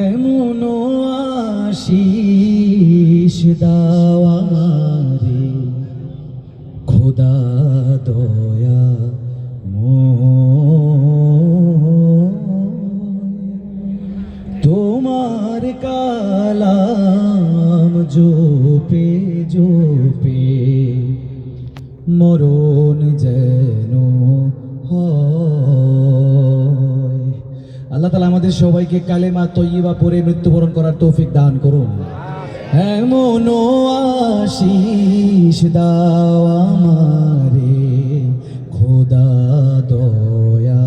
এমন আশিস দাও আমারে খোদা দয়া মো তোমার কালাম জোপে জোপে মরণ যেন আল্লাহ তালা আমাদের সবাইকে কালেমা তৈবা পরে মৃত্যুবরণ করার তৌফিক দান করুন। এমন আশিস দাও আমারে, খোদা দয়া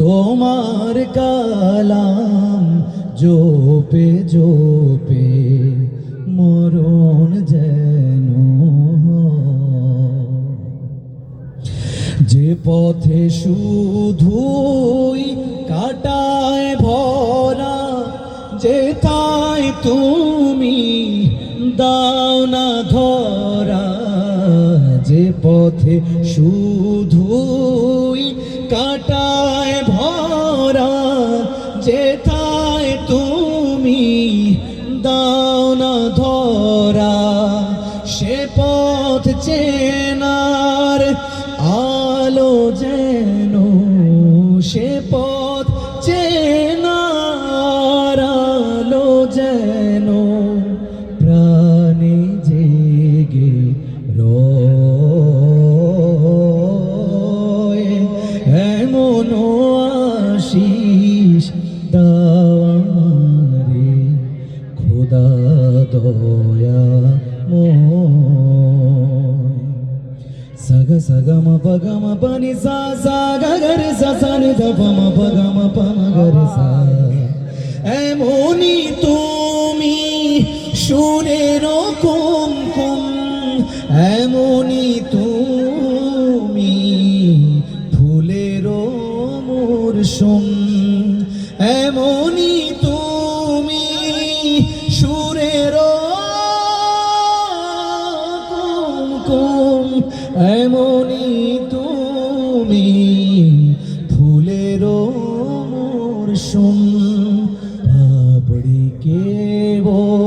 তোমার কালাম জোপে জোপে যে পথে শুধুই কাটায় ভরা যেথায় তুমি দাও না ধরা, যে পথে শুধুই কাটায় ভরা যেথায় তুমি দাও না ধরা, সে পথ আলো যেন সে পথ চেনার আলো যেন প্রাণে জেগে এমন আশিস দাওয়ারে খোদা দয়া সগ সগ ম পগ ম পনি সা সা গ গ রে সা সা নি দ প ম পগ ম প ম গ রে সা এমনি তুমি সুরের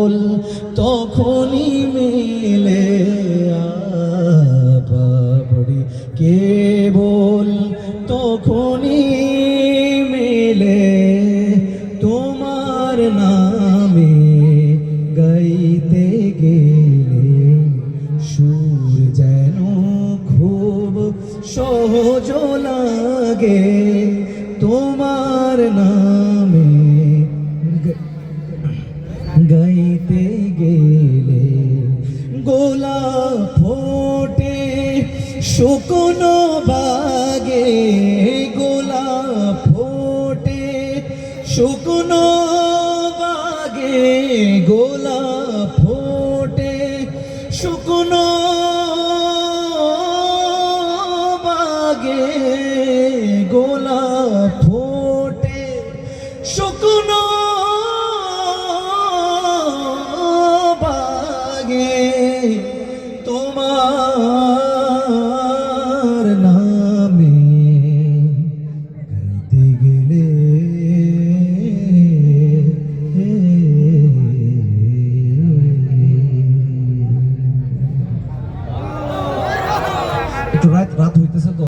কেবল তখনই মেলে পাপড়ি কেবল তখনই মেলে তোমার নামে গাইতে গেলে সুর যেন খুব সহজ লাগে তোমার নামে গাইতে গেলে গোলাপ ফোটে, শুকনো বাগে গোলাপ ফোটে, শুকনো বাগে গোলাপ ফোটে, শুকনো বাগে গোলাপ ফোটে, শুকনো rei.